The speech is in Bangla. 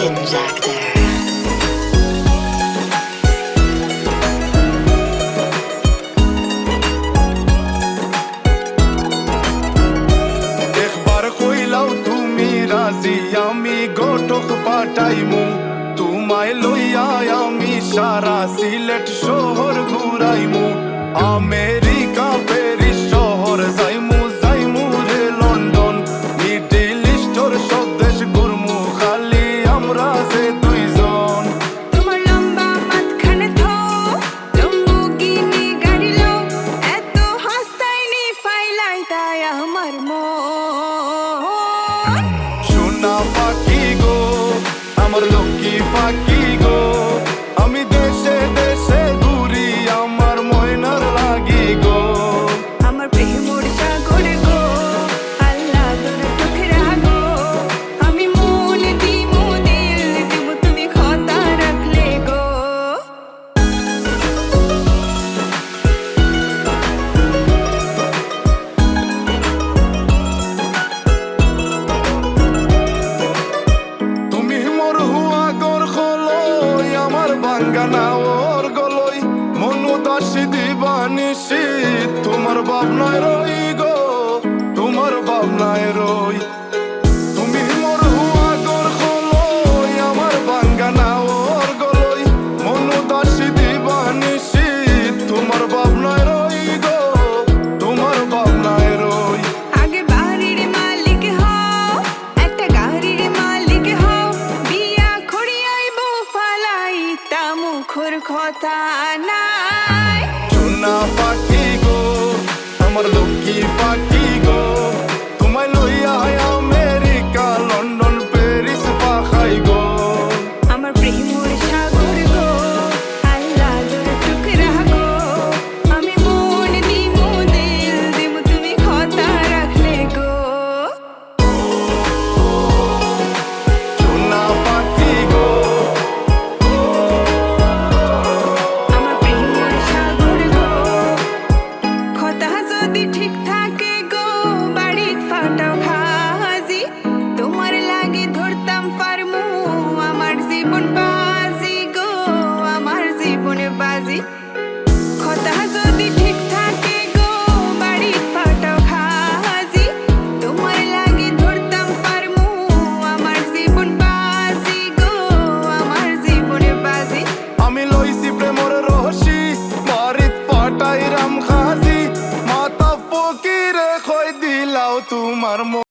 Hidden back there. একবার কইলাও তুমি রাজি, আমি গোটক পাঠাইমু তোমায় লইয়া আমি সারা সিলেট শহর ঘুরাইমু আমি ফাঁকি গো আমার লক্ষ্মী ফাঁকি গো। আমি দেশ না ওর গলই মনু দাসী দিবানিসি তোমার ভাবনায় রই গো তোমার ভাবনায় রই দুঃখর কথা নাই। চুনা পাখি গো আমার লক্ষ্মী পাখি। হাটাইরাম খাজি মাতা ফকিরে খই দিলাও তোমার